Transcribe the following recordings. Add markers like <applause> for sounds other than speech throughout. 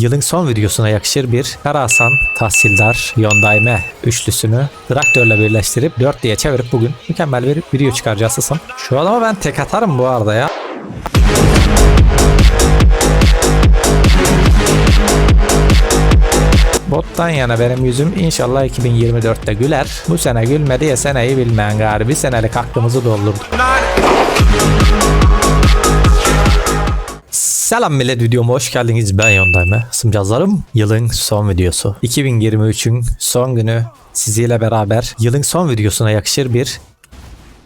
Yılın son videosuna yakışır bir Karahasan, Tahsildar, Yondayme üçlüsünü traktörle birleştirip 4 diye çevirip bugün mükemmel bir video çıkaracağız ısım. Şu adama ben tek atarım bu arada ya. Bottan yana benim yüzüm inşallah 2024'te güler. Bu sene gülmedi ya seneyi bilmeyen gari. Bir senelik hakkımızı doldurduk. Selam millet videoma hoş geldiniz. Ben Yondayme. Sımcazlarım yılın son videosu. 2023'ün son günü siziyle beraber yılın son videosuna yakışır bir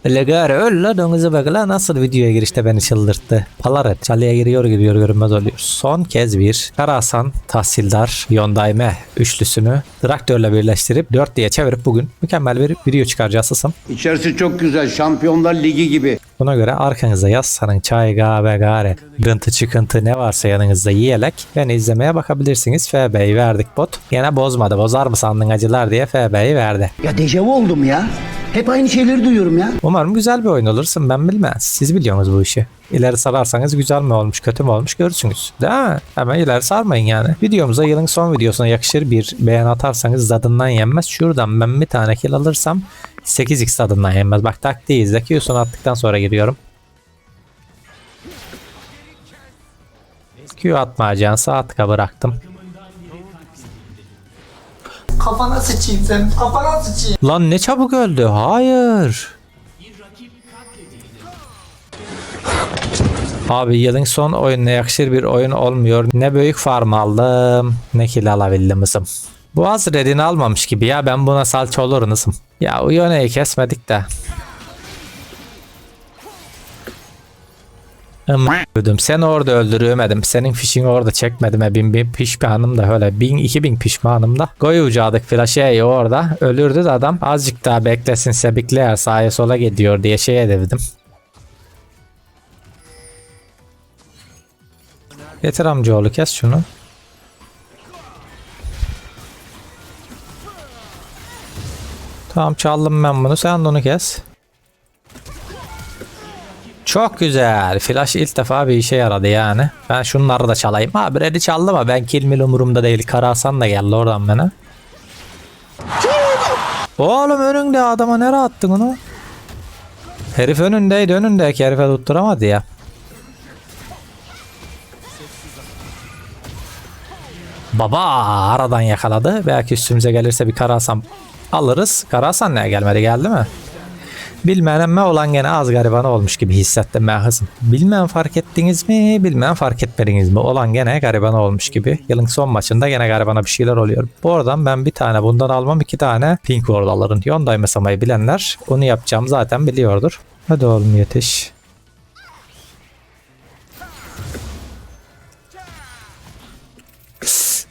Legar öyle donuzu bakla nasıl videoya girişte beni çıldırttı. Palaret çalıya giriyor giriyor görünmez oluyor. Son kez bir Karahasan, Tahsildar, Yondayme üçlüsünü traktörle birleştirip 4 diye çevirip bugün mükemmel bir video çıkaracağız ısım. İçerisi çok güzel. Şampiyonlar Ligi gibi. Buna göre arkanıza yazsanın çay, kahve, gare, gıntı çıkıntı ne varsa yanınızda yiyerek beni izlemeye bakabilirsiniz. FB'yi verdik bot. Yine bozmadı. Bozar mı sandın acılar diye FB'yi verdi. Ya dejavu oldum ya. Hep aynı şeyleri duyuyorum ya. Umarım güzel bir oyun olursun ben bilmem. Siz biliyorsunuz bu işi. İleri sararsanız güzel mi olmuş kötü mü olmuş görürsünüz. Değil mi? Hemen ileri sarmayın yani. Videomuza yılın son videosuna yakışır bir beğen atarsanız tadından yenmez. Şuradan ben bir tane kill alırsam 8x tadından yenmez. Bak taktiği izle. Q'sunu attıktan sonra giriyorum. Q atmayacağını sağ tıka bıraktım. Kafana sıçayım sen. Kafana sıçayım. Lan ne çabuk öldü. Hayır. Abi yılın son oyununa yakışır bir oyun olmuyor. Ne büyük farm aldım ne kill alabildim ısım. Boğaz redini almamış gibi ya ben buna salça olurum ısım. Ya Uyone'yi kesmedik de. Öldüm. Sen orada öldüremedim. Senin fişini orada çekmedim. E, bin, bin pişmanım da öyle. Bin iki bin pişmanım da. Koy ucadık flaşeyi orada. Ölürdü de adam. Azıcık daha beklesin sebikleyer sağa sola gidiyor diye şeye dedim. Getir amcaoğlu kes şunu. Tamam çaldım ben bunu. Sen de onu kes. Çok güzel. Flash ilk defa bir işe yaradı yani. Ben şunları da çalayım. Ha Brady çaldı ama ben kill mill umurumda değil. Karasan da geldi oradan bana. Oğlum önünde adama nereye attın onu? Herif önündeydi önündeki herife tutturamadı ya. Baba aradan yakaladı. Belki üstümüze gelirse bir Karasan alırız. Karasan ne gelmedi geldi mi? Bilmem olan gene az gariban olmuş gibi hissettim ben hızım. Bilmem fark ettiniz mi, bilmem fark etmediniz mi? Olan gene gariban olmuş gibi. Yılın son maçında gene garibana bir şeyler oluyor. Bu oradan ben bir tane bundan almam iki tane pink ward alırım. Yonday mesamayı bilenler onu yapacağım zaten biliyordur. Hadi oğlum yetiş.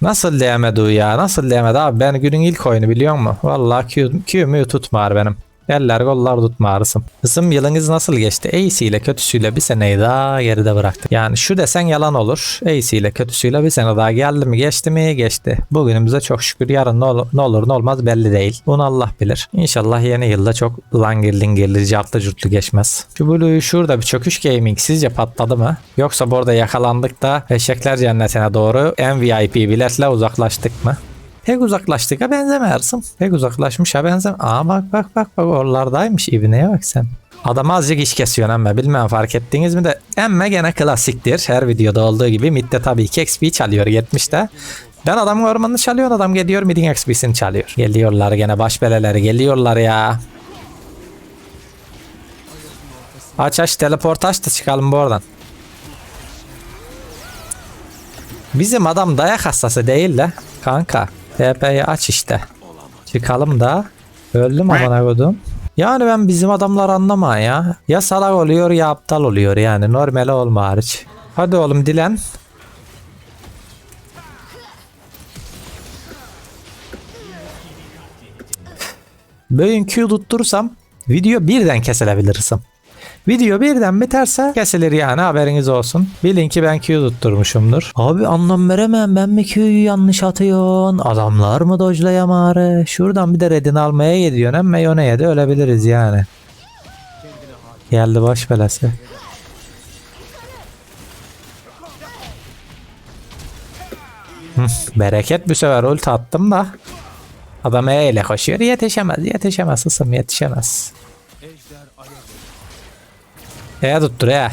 Nasıl diyemedi o ya? Nasıl diyemedi abi? Ben günün ilk oyunu biliyor musun? Vallahi Q, Q mü tutmar benim. Eller gollar tutmarısın. Kızım yılınız nasıl geçti? İyisiyle kötüsüyle bir seneyi daha geride bıraktık. Yani şu desen yalan olur. İyisiyle kötüsüyle bir sene daha geldi mi geçti mi geçti. Bugünümüze çok şükür yarın ne, ol- ne olur ne olmaz belli değil. Bunu Allah bilir. İnşallah yeni yılda çok langir lingirli cartlı curtlu geçmez. Şu Blue'yu şurada bir çöküş gaming sizce patladı mı? Yoksa burada yakalandık da eşekler cennetine doğru MVP biletle uzaklaştık mı? Pek uzaklaştık ha benzemezsin. Pek uzaklaşmış ha benzem. Aa bak bak bak bak oralardaymış ibneye bak sen. Adam azıcık iş kesiyor emme bilmem fark ettiniz mi de emme gene klasiktir. Her videoda olduğu gibi midde tabii ki XP çalıyor 70'te. Ben adamın ormanını çalıyor adam geliyor midin XP'sini çalıyor. Geliyorlar gene baş beleleri geliyorlar ya. Aç aç teleport aç da çıkalım bu oradan. Bizim adam dayak hastası değil de kanka. TP'yi aç işte. Çıkalım da. Öldüm amına koydum. Yani ben bizim adamlar anlama ya. Ya salak oluyor ya aptal oluyor yani. Normali olma hariç. Hadi oğlum dilen. Böyle Q tutturursam video birden kesilebilirsem. Video birden biterse kesilir yani haberiniz olsun. Bilin ki ben Q tutturmuşumdur. Abi anlam veremem ben mi Q'yu yanlış atıyorsun? Adamlar mı dojlayamare? Şuradan bir de redini almaya gidiyorsun ama Yone'ye de ölebiliriz yani. Geldi baş belası. Bereket bu sefer ulti attım da. Adam E ile koşuyor. Yetişemez. Yetişemez. Isım yetişemez. E tuttur ya.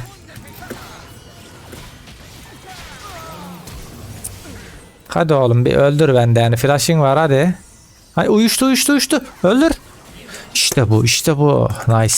Hadi oğlum bir öldür bende yani flashing var hadi. Hay uyuştu uyuştu uyuştu. Öldür. İşte bu işte bu. Nice.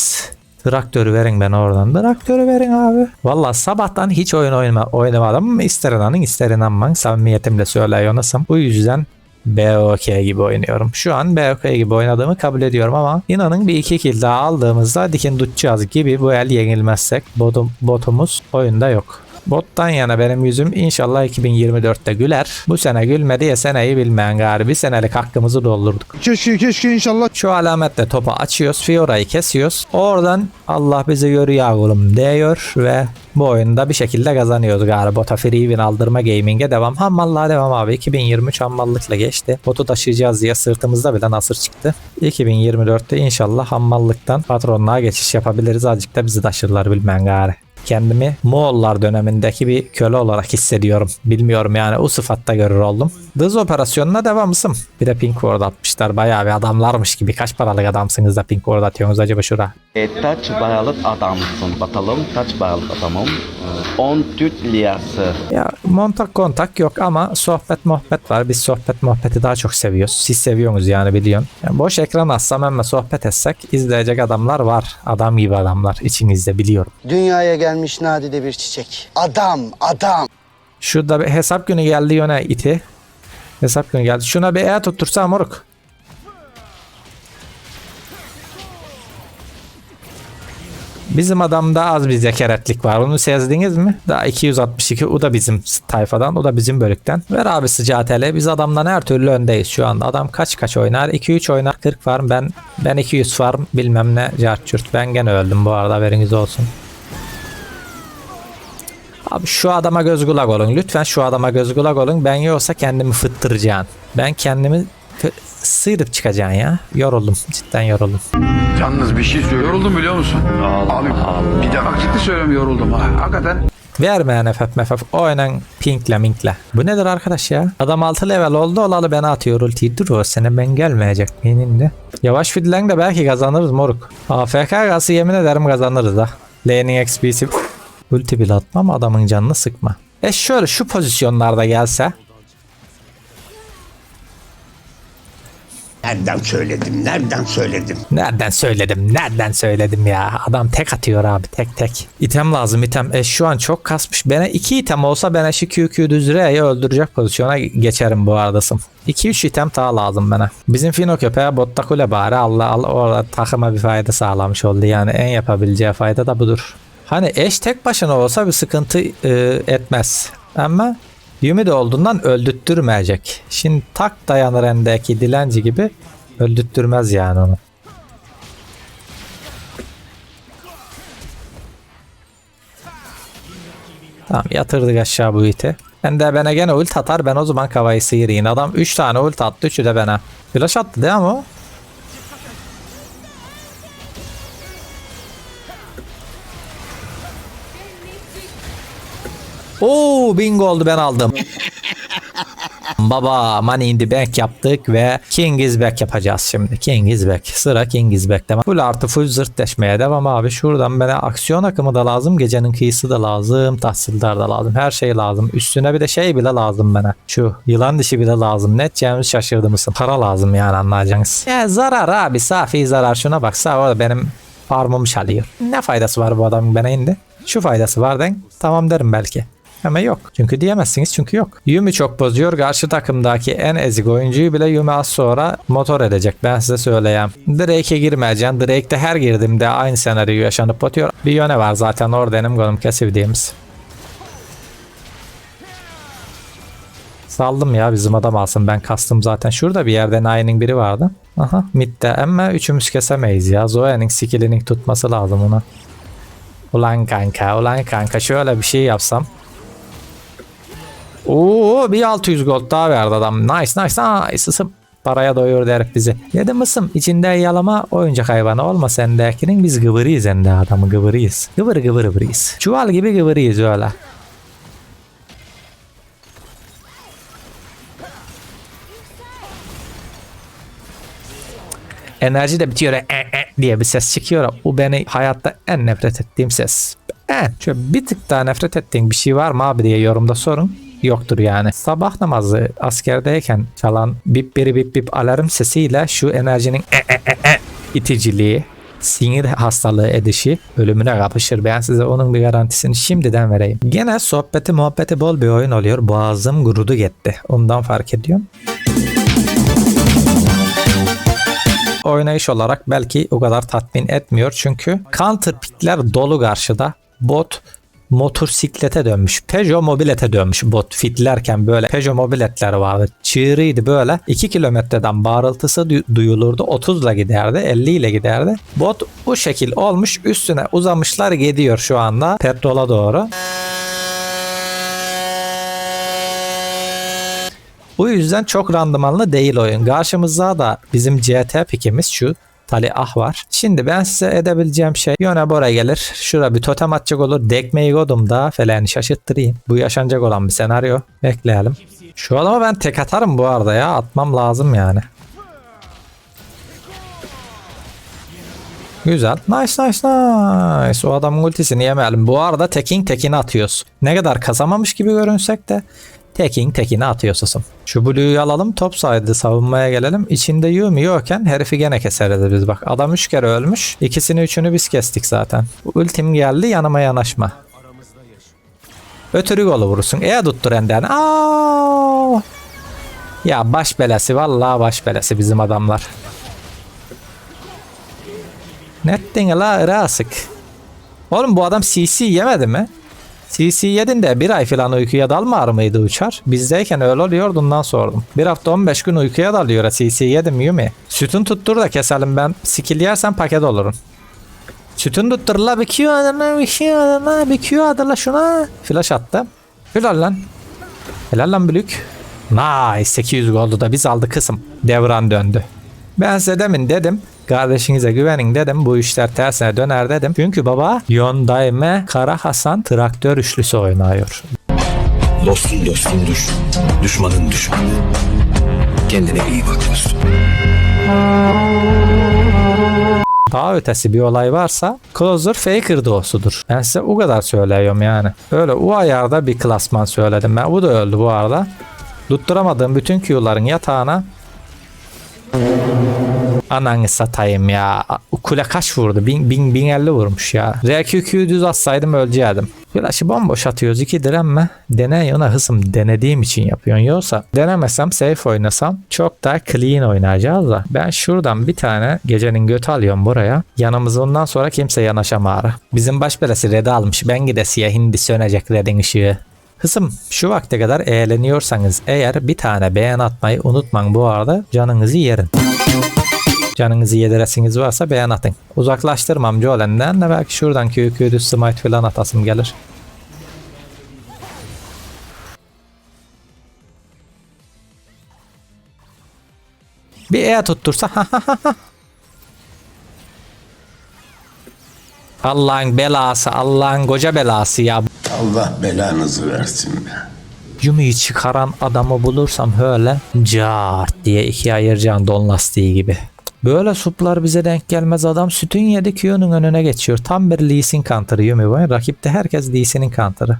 Traktörü verin ben oradan. Traktörü verin abi. Valla sabahtan hiç oyun oynama, oynamadım. İster inanın ister inanmayın. Samimiyetimle söylüyorsam. Bu yüzden BOK gibi oynuyorum. Şu an BOK gibi oynadığımı kabul ediyorum ama inanın bir iki kill daha aldığımızda dikin tutacağız gibi bu el yenilmezsek botum, botumuz oyunda yok. Bottan yana benim yüzüm inşallah 2024'te güler. Bu sene gülmedi ya seneyi bilmeyen gari. Bir senelik hakkımızı doldurduk. Keşke keşke inşallah Şu alametle topu açıyoruz. Fiora'yı kesiyoruz. Oradan Allah bizi görüyor oğlum diyor ve bu oyunda bir şekilde kazanıyoruz galiba. Bota free win aldırma gaming'e devam. Hammallığa devam abi. 2023 hammallıkla geçti. Botu taşıyacağız diye sırtımızda bile nasır çıktı. 2024'te inşallah hammallıktan patronluğa geçiş yapabiliriz. Azıcık da bizi taşırlar bilmem gari kendimi Moğollar dönemindeki bir köle olarak hissediyorum. Bilmiyorum yani o sıfatta görür oldum. Dız operasyonuna devamlısım. Bir de pink ward atmışlar. Bayağı bir adamlarmış gibi. Kaç paralık adamsınız da pink ward atıyorsunuz acaba şura? E, kaç paralık adamsın bakalım kaç paralık adamım? E, 10 Türk lirası. Ya montak kontak yok ama sohbet muhabbet var. Biz sohbet muhabbeti daha çok seviyoruz. Siz seviyorsunuz yani biliyorsun. Yani boş ekran açsam hemen sohbet etsek izleyecek adamlar var. Adam gibi adamlar içinizde biliyorum. Dünyaya gelmiş nadide bir çiçek. Adam, adam. Şurada bir hesap günü geldi yöne iti. Hesap günü geldi. Şuna bir E tuttursa moruk. Bizim adamda az bir zekaretlik var. Onu sezdiniz mi? Daha 262. O da bizim tayfadan. O da bizim bölükten. Ver abi sıcağı tele. Biz adamdan her türlü öndeyiz şu anda. Adam kaç kaç oynar? 2-3 oynar. 40 farm. Ben ben 200 farm. Bilmem ne. Carçürt. Ben gene öldüm bu arada. Haberiniz olsun. Abi şu adama göz kulak olun. Lütfen şu adama göz kulak olun. Ben yoksa kendimi fıttıracaksın. Ben kendimi sıyırıp çıkacaksın ya. Yoruldum. Cidden yoruldum. Yalnız bir şey söylüyorum. Yoruldum biliyor musun? Abi bir de bak ciddi söylüyorum yoruldum. Ha, Hakikaten Vermeyen FF MFF oynan pinkle minkle. Bu nedir arkadaş ya? Adam 6 level oldu olalı beni atıyor ultiyi. Dur o sene ben gelmeyecek benim de. Yavaş fidlen de belki kazanırız moruk. AFK gası yemin ederim kazanırız ha. Laning XP'si ulti bile atmam adamın canını sıkma. E şöyle şu pozisyonlarda gelse Nereden söyledim, nereden söyledim? Nereden söyledim? Nereden söyledim ya? Adam tek atıyor abi tek tek. İtem lazım item. E şu an çok kasmış. Bana iki item olsa ben şu QQ düz R'yi öldürecek pozisyona geçerim bu aradasım. 2-3 item daha lazım bana. Bizim Fino köpeğe botta kule bari Allah Allah orada takıma bir fayda sağlamış oldu. Yani en yapabileceği fayda da budur. Hani eş tek başına olsa bir sıkıntı e, etmez. Ama Yumi de olduğundan öldürtmeyecek. Şimdi tak dayanır endeki dilenci gibi öldürtmez yani onu. Tamam yatırdık aşağı bu iti. Ben de bana gene ult atar ben o zaman kavayı sıyırayım. Adam 3 tane ult attı 3'ü de bana. Flash attı değil mi o? Oo bingo oldu ben aldım. <laughs> Baba money in the bank yaptık ve King is back yapacağız şimdi. King is back. Sıra King is back devam. Full artı full zırt deşmeye devam abi. Şuradan bana aksiyon akımı da lazım. Gecenin kıyısı da lazım. Tahsildar da lazım. Her şey lazım. Üstüne bir de şey bile lazım bana. Şu yılan dişi bile lazım. Net James şaşırdı mısın? Para lazım yani anlayacaksınız. Ya zarar abi. Safi zarar. Şuna bak. Sağ o da benim farmımı çalıyor. Ne faydası var bu adamın bana indi? Şu faydası var den. Tamam derim belki. Ama yok. Çünkü diyemezsiniz çünkü yok. Yumi çok bozuyor. Karşı takımdaki en ezik oyuncuyu bile Yumi az sonra motor edecek. Ben size söyleyeyim. Drake'e girmeyeceğim. Drake'de her girdiğimde aynı senaryo yaşanıp batıyor. Bir yöne var zaten orada benim golüm kesivdiğimiz. Saldım ya bizim adam alsın ben kastım zaten. Şurada bir yerde Nain'in biri vardı. Aha midde ama üçümüz kesemeyiz ya. Zoe'nin skillinin tutması lazım ona. Ulan kanka ulan kanka şöyle bir şey yapsam. Oo bir 600 gold daha verdi adam. Nice nice nice ısım. Paraya doyur der bizi. Dedim ısım içinde yalama oyuncak hayvanı olma sendekinin biz gıvırıyız hem adamı gıvırıyız. Gıvır gıvır gıvırıyız. Çuval gibi gıvırıyız öyle. enerji de bitiyor e, e, diye bir ses çıkıyor. Bu beni hayatta en nefret ettiğim ses. E, şöyle bir tık daha nefret ettiğin bir şey var mı abi diye yorumda sorun. Yoktur yani. Sabah namazı askerdeyken çalan bip biri bip bip alarm sesiyle şu enerjinin e, e, e, e iticiliği, sinir hastalığı edişi ölümüne kapışır. Ben size onun bir garantisini şimdiden vereyim. Gene sohbeti muhabbeti bol bir oyun oluyor. Boğazım gurudu gitti. Ondan fark ediyorum. Oynayış olarak belki o kadar tatmin etmiyor. Çünkü counter pickler dolu karşıda. Bot motosiklete dönmüş. Peugeot mobilete dönmüş bot fitlerken böyle Peugeot mobiletler vardı. Çığırıydı böyle. 2 kilometreden bağırıltısı du- duyulurdu. 30 ile giderdi. 50 ile giderdi. Bot bu şekil olmuş. Üstüne uzamışlar gidiyor şu anda petrola doğru. Bu yüzden çok randımanlı değil oyun. Karşımızda da bizim CT pikimiz şu Tali Ah var. Şimdi ben size edebileceğim şey yöne bora gelir. Şura bir totem atacak olur. Dekmeyi godum da falan şaşırttırayım. Bu yaşanacak olan bir senaryo. Bekleyelim. Şu adama ben tek atarım bu arada ya. Atmam lazım yani. Güzel. Nice nice nice. O adamın ultisini yemeyelim. Bu arada tekin tekini atıyoruz. Ne kadar kazamamış gibi görünsek de tekin tekini atıyorsun. Şu Blue'yu alalım. Top saydı savunmaya gelelim. İçinde Yumi yokken herifi gene keseriz biz bak. Adam 3 kere ölmüş. İkisini üçünü biz kestik zaten. Ultim geldi yanıma yanaşma. Ötürü golü vurursun. E tuttur enden. Aa! Ya baş belası vallahi baş belası bizim adamlar. Nettin la rasık. Oğlum bu adam CC yemedi mi? CC yedin de bir ay falan uykuya dalmar mıydı uçar? Bizdeyken öyle oluyordu ondan sordum. Bir hafta 15 gün uykuya dalıyor CC yedim Yumi. Sütün tuttur da keselim ben. Skill yersen paket olurum. Sütün tuttur la bir Q adına bir Q adına bir Q adına şuna. Flash attı. Helal lan. Helal lan bülük. Nice 800 goldu da biz aldık kısım. Devran döndü. Ben size demin dedim kardeşinize güvenin dedim bu işler tersine döner dedim. Çünkü baba Yondaime Kara Hasan traktör üçlüsü oynuyor. Dostun dostun düş, düşmanın düşmanı. Kendine iyi bak dostum. Daha ötesi bir olay varsa Closer Faker doğusudur. Ben size o kadar söylüyorum yani. Öyle o ayarda bir klasman söyledim ben. Bu da öldü bu arada. Tutturamadığım bütün Q'ların yatağına Ananı satayım ya. Kule kaç vurdu? 1000 bin, 1050 vurmuş ya. RQQ düz atsaydım öleceğim. Flash'ı bomboş atıyoruz. 2 direnme. Dene ona hısım denediğim için yapıyorsun. Yoksa denemesem safe oynasam çok daha clean oynayacağız da. Ben şuradan bir tane gecenin götü alıyorum buraya. Yanımıza ondan sonra kimse yanaşamar. Bizim baş belası red almış. Ben gidesiye hindi sönecek redin ışığı. Kızım şu vakte kadar eğleniyorsanız eğer bir tane beğen atmayı unutmayın bu arada canınızı yerin. Canınızı yediresiniz varsa beğen atın. Uzaklaştırmam Jolen'den de belki şuradan QQ'dü smite falan atasım gelir. Bir E tuttursa Allah'ın belası, Allah'ın koca belası ya. Allah belanızı versin be. Yumi'yi çıkaran adamı bulursam öyle cart diye ikiye ayıracağım don lastiği gibi. Böyle suplar bize denk gelmez adam sütün yedi Q'nun önüne geçiyor. Tam bir Lee Sin counter'ı Yumi var. Rakipte herkes Lee Sin'in counter'ı.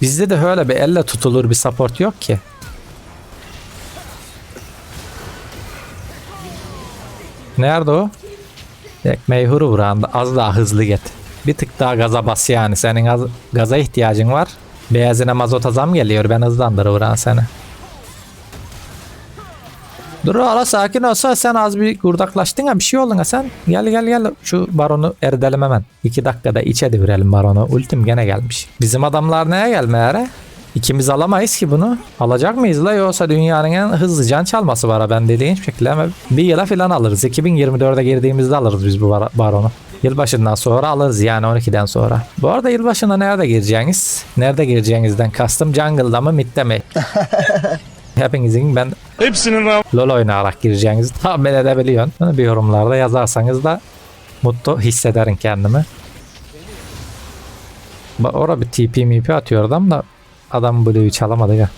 Bizde de öyle bir elle tutulur bir support yok ki. Nerede o? Ekmeği huru vuran da az daha hızlı git. Bir tık daha gaza bas yani. Senin az, gaza ihtiyacın var. Beyazına mazota zam geliyor. Ben hızlandırır vuran seni. Dur hala sakin olsa sen az bir gurdaklaştın ha bir şey oldun ha sen. Gel gel gel şu baronu erdelim hemen. 2 dakikada içe devirelim baronu. Ultim gene gelmiş. Bizim adamlar neye gelmeye İkimiz alamayız ki bunu. Alacak mıyız la yoksa dünyanın en hızlı can çalması var ben dediğin şekilde ama bir yıla falan alırız. 2024'e girdiğimizde alırız biz bu bar- baronu. Yılbaşından sonra alırız yani 12'den sonra. Bu arada yılbaşına nerede gireceğiniz? Nerede gireceğinizden kastım jungle'da mı midde mi? <laughs> Hepinizin ben Hepsinin LoL oynayarak gireceğinizi tahmin edebiliyorsun. Bunu bir yorumlarda yazarsanız da mutlu hissederim kendimi. Bak orada bir TP mp atıyor adam da adam Blue'yu çalamadı ya.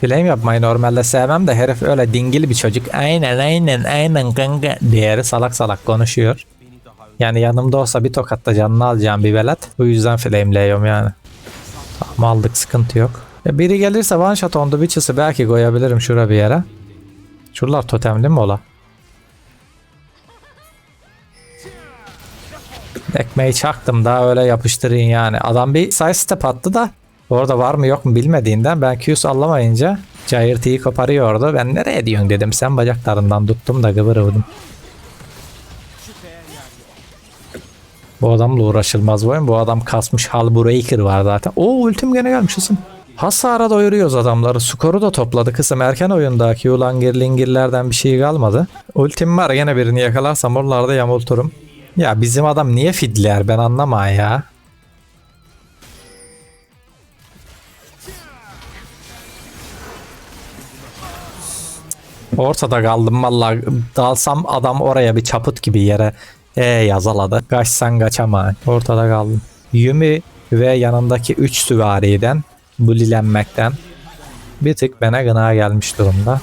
Flame yapmayı normalde sevmem de herif öyle dingil bir çocuk. Aynen aynen aynen kanka diğeri salak salak konuşuyor. Yani yanımda olsa bir tokatta canını alacağım bir velet. Bu yüzden flameleyiyorum yani. Tamam aldık sıkıntı yok. Ya biri gelirse one shot on the witches'ı belki koyabilirim şura bir yere. Şuralar totemli mi ola? Ekmeği çaktım daha öyle yapıştırayım yani. Adam bir side step attı da orada var mı yok mu bilmediğinden ben Q sallamayınca Giant koparıyordu. Ben nereye diyorsun dedim. Sen bacaklarından tuttum da kıvırırdım. Bu adamla uğraşılmaz bu oyun. Bu adam kasmış Halbreaker var zaten. O ultim gene gelmiş ısın. Hasara doyuruyoruz adamları. Skoru da topladı kısım. Erken oyundaki ulangir lingirlerden bir şey kalmadı. Ultim var yine birini yakalarsam oralarda yamulturum. Ya bizim adam niye fidler ben anlamam ya. Ortada kaldım valla dalsam adam oraya bir çaput gibi yere e yazaladı. Kaçsan kaçama. Ortada kaldım. Yumi ve yanındaki 3 süvariden bulilenmekten bir tık bana gına gelmiş durumda.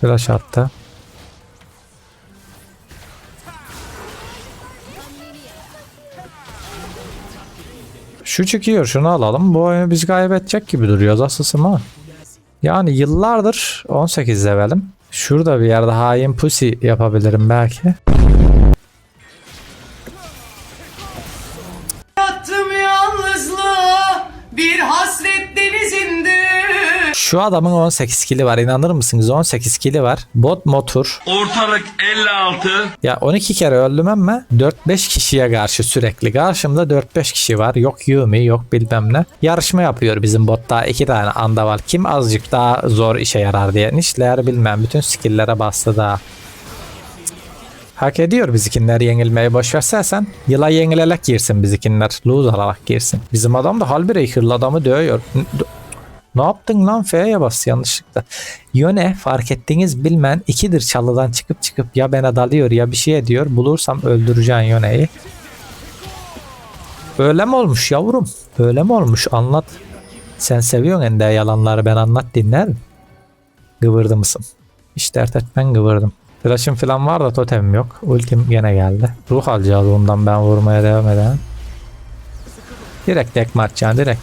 Flash attı. Şu çıkıyor şunu alalım. Bu oyunu biz kaybedecek gibi duruyoruz asılsın ama. Yani yıllardır 18 levelim. Şurada bir yerde hain pussy yapabilirim belki. Yattım yalnızlığa bir hasret. Şu adamın 18 kili var inanır mısınız 18 kili var. Bot motor. Ortalık 56. Ya 12 kere öldüm ama 4-5 kişiye karşı sürekli. Karşımda 4-5 kişi var. Yok Yumi yok bilmem ne. Yarışma yapıyor bizim botta. iki tane anda var. Kim azıcık daha zor işe yarar diye. Nişler bilmem. Bütün skill'lere bastı daha. Hak ediyor bizikinler yenilmeyi boş versen yıla yenilerek girsin bizikinler. Lose alarak girsin. Bizim adam da Halbreaker'lı adamı dövüyor. Ne yaptın lan F'ye bas yanlışlıkla. Yöne fark ettiğiniz bilmen ikidir çalıdan çıkıp çıkıp ya bana dalıyor ya bir şey ediyor. Bulursam öldüreceğin Yöne'yi. Öyle mi olmuş yavrum? Öyle mi olmuş? Anlat. Sen seviyorsun ende yalanları ben anlat dinlerim. Gıvırdı mısın? Hiç dert etmen gıvırdım. Flash'ım falan var da totemim yok. Ultim gene geldi. Ruh alacağız ondan ben vurmaya devam eden. Direkt tekme atacaksın direkt.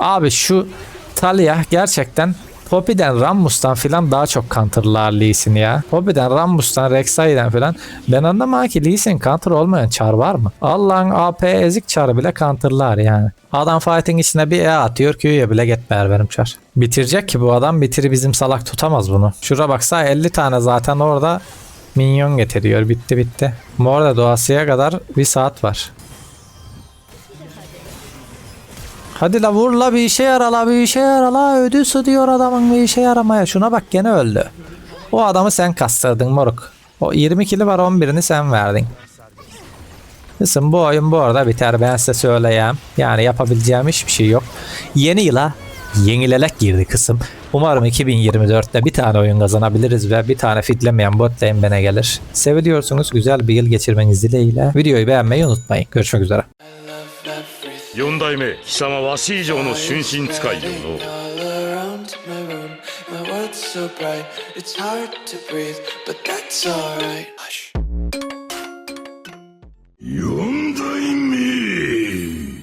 Abi şu Talia gerçekten Poppy'den Rammus'tan filan daha çok counterlar Lee ya. Poppy'den Rammus'tan Rek'Sai'den filan. Ben anlamam ki Lee Sin counter olmayan çar var mı? Allah'ın AP ezik çarı bile counterlar yani. Adam fighting içine bir E atıyor Q'ya bile gitmer benim çar. Bitirecek ki bu adam bitiri bizim salak tutamaz bunu. Şura baksa 50 tane zaten orada minyon getiriyor. Bitti bitti. Arada doğasıya kadar bir saat var. Hadi la vur la bir işe yara la bir işe yara la ödüsü diyor adamın bir işe yaramaya. Şuna bak gene öldü. O adamı sen kastırdın moruk. O 20 kili var 11'ini sen verdin. Kızım bu oyun bu arada biter ben size söyleyeyim. Yani yapabileceğim hiçbir şey yok. Yeni yıla yenilelek girdi kısım. Umarım 2024'te bir tane oyun kazanabiliriz ve bir tane fitlemeyen bot bana gelir. Seviliyorsunuz güzel bir yıl geçirmeniz dileğiyle. Videoyu beğenmeyi unutmayın. Görüşmek üzere. ４代目貴様わし以上の春心使いをの。四